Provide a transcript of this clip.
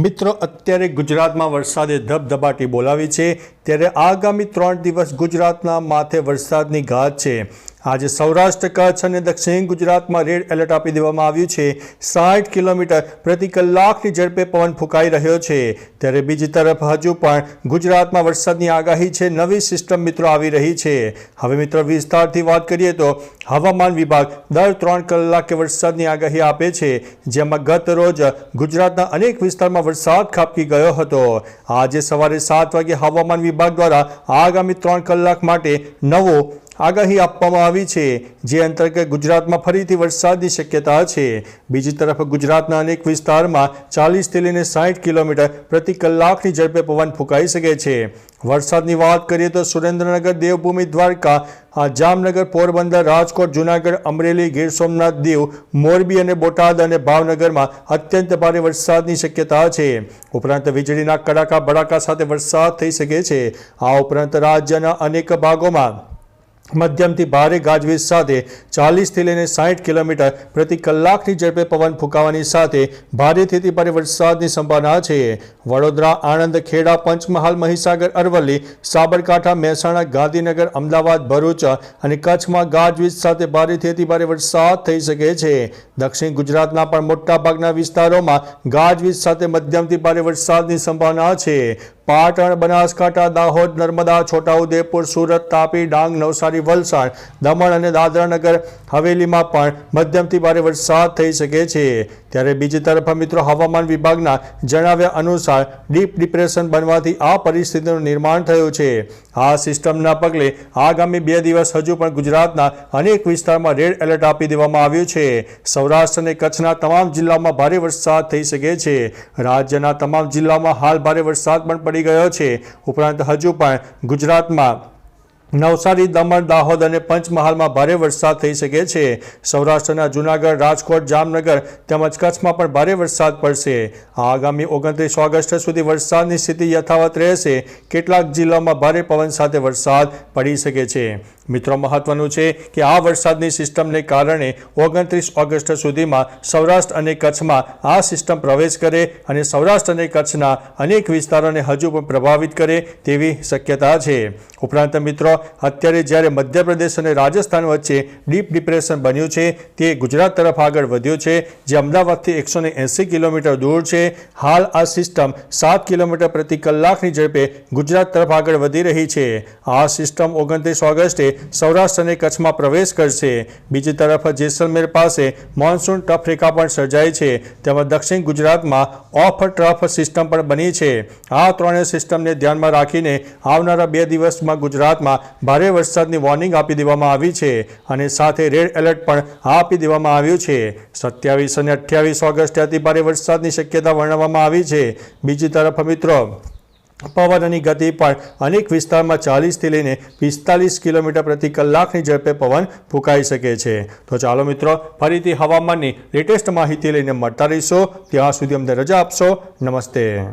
મિત્રો, અત્યારે ગુજરાતમાં વરસાદે ધબધબાટી બોલાવી છે. ત્યારે આગામી ત્રણ દિવસ ગુજરાતના માથે વરસાદની ગાજ છે. આજે સૌરાષ્ટ્ર, કચ્છ અને દક્ષિણ ગુજરાતમાં રેડ એલર્ટ આપી દેવામાં આવ્યું છે. સાઠ કિલોમીટર પ્રતિ કલાકની ઝડપે પવન ફૂંકાઈ રહ્યો છે. ત્યારે બીજી તરફ હજુ પણ ગુજરાતમાં વરસાદની આગાહી છે. નવી સિસ્ટમ મિત્રો આવી રહી છે. હવે મિત્રો વિસ્તારથી વાત કરીએ તો હવામાન વિભાગ દર ત્રણ કલાકે વરસાદની આગાહી આપે છે. જેમાં ગત રોજ ગુજરાતના અનેક વિસ્તારમાં વરસાદ ખાબકી ગયો હતો. આજે સવારે સાત વાગે હવામાન વિભાગ દ્વારા આગામી ત્રણ કલાક માટે નવો આગાહી આપવામાં આવી છે. જે અંતર્ગત ગુજરાતમાં ફરીથી વરસાદની શક્યતા છે. બીજી તરફ ગુજરાતના અનેક વિસ્તારમાં ચાલીસથી લઈને સાઠ કિલોમીટર પ્રતિ કલાકની ઝડપે પવન ફૂંકાઈ શકે છે. વરસાદની વાત કરીએ તો સુરેન્દ્રનગર, દેવભૂમિ, દ્વારકા જામનગર, પોરબંદર, રાજકોટ, જુનાગઢ, અમરેલી, ગીર સોમનાથ, દીવ, મોરબી અને બોટાદ અને ભાવનગરમાં અત્યંત ભારે વરસાદની શક્યતા છે. ઉપરાંત વીજળીના કડાકા ભડાકા સાથે વરસાદ થઈ શકે છે. આ ઉપરાંત રાજ્યના અનેક ભાગોમાં મધ્યમથી ભારે ગાજવીજ સાથે ચાલીસથી લઈને સાઠ કિલોમીટર પ્રતિ કલાકની ઝડપે પવન ફૂંકાવાની સાથે ભારેથી અતિ ભારે વરસાદની સંભાવના છે. વડોદરા આણંદ ખેડા પંચમહાલ, મહીસાગર, અરવલ્લી, સાબરકાંઠા, મહેસાણા, ગાંધીનગર, અમદાવાદ, ભરૂચ અને કચ્છમાં ગાજવીજ સાથે ભારેથી અતિ ભારે વરસાદ થઈ શકે છે. દક્ષિણ ગુજરાતના પણ મોટાભાગના વિસ્તારોમાં ગાજવીજ સાથે મધ્યમથી ભારે વરસાદની સંભાવના છે. પાટણ, બનાસકાંઠા, દાહોદ, નર્મદા, છોટાઉદેપુર, સુરત, તાપી, ડાંગ, નવસારી, વલસાડ, દમણ અને દાદરાનગર હવેલીમાં પણ મધ્યમથી ભારે વરસાદ થઈ શકે છે. ત્યારે બીજી તરફ મિત્રો હવામાન વિભાગના જણાવ્યા અનુસાર ડીપ ડિપ્રેશન બનવાથી આ પરિસ્થિતિનું નિર્માણ થયું છે. આ સિસ્ટમના પગલે આગામી બે દિવસ હજુ પણ ગુજરાતના અનેક વિસ્તારમાં રેડ એલર્ટ આપી દેવામાં આવ્યું છે. સૌરાષ્ટ્ર અને કચ્છના તમામ જિલ્લામાં ભારે વરસાદ થઈ શકે છે. રાજ્યના તમામ જિલ્લામાં હાલ ભારે વરસાદ પણ પડી ગયો છે. ઉપરાંત હજુ પણ ગુજરાતમાં નવસારી, દમણ, દાહોદ અને પંચમહાલમાં ભારે વરસાદ થઈ શકે છે. સૌરાષ્ટ્રના જૂનાગઢ, રાજકોટ, જામનગર તેમજ કચ્છમાં પણ ભારે વરસાદ પડશે. આગામી ઓગણત્રીસ ઓગસ્ટ સુધી વરસાદની સ્થિતિ યથાવત રહેશે. કેટલાક જિલ્લામાં ભારે પવન સાથે વરસાદ પડી શકે છે. મિત્રો, મહત્વનું છે કે આ વરસાદની સિસ્ટમને કારણે ઓગણત્રીસ ઓગસ્ટ સુધીમાં સૌરાષ્ટ્ર અને કચ્છમાં આ સિસ્ટમ પ્રવેશ કરે અને સૌરાષ્ટ્ર અને કચ્છના અનેક વિસ્તારોને હજુ પણ પ્રભાવિત કરે તેવી શક્યતા છે. ઉપરાંત મિત્રો અત્યારે જ્યારે મધ્યપ્રદેશ અને રાજસ્થાન વચ્ચે ડીપ ડિપ્રેશન બન્યું છે, તે ગુજરાત તરફ આગળ વધ્યું છે, જે અમદાવાદથી એકસો કિલોમીટર દૂર છે. હાલ આ સિસ્ટમ સાત કિલોમીટર પ્રતિ કલાકની ઝડપે ગુજરાત તરફ આગળ વધી રહી છે. આ સિસ્ટમ ઓગણત્રીસ ઓગસ્ટે સૌરાષ્ટ્ર અને કચ્છમાં પ્રવેશ કરશે. બીજી તરફ જેસલમેર પાસે મોન્સૂન ટફ પણ સર્જાઈ છે. તેમજ દક્ષિણ ગુજરાતમાં ઓફ ટ્રફ સિસ્ટમ પણ બની છે. આ ત્રણેય સિસ્ટમને ધ્યાનમાં રાખીને આવનારા બે દિવસમાં ગુજરાતમાં ભારે વરસાદની વોર્નિંગ આપી દેવામાં આવી છે અને સાથે રેડ એલર્ટ પણ આપી દેવામાં આવ્યું છે. સત્યાવીસ અને અઠ્યાવીસ ઓગસ્ટે અતિ ભારે વરસાદની શક્યતા વર્ણવવામાં આવી છે. બીજી તરફ મિત્રો પવનની ગતિ પણ અનેક વિસ્તારમાં ચાલીસથી લઈને પિસ્તાલીસ કિલોમીટર પ્રતિ કલાકની ઝડપે પવન ફૂંકાઈ શકે છે. તો ચાલો મિત્રો, ફરીથી હવામાનની લેટેસ્ટ માહિતી લઈને મળતા રહીશો. ત્યાં સુધી અમને રજા આપશો. નમસ્તે.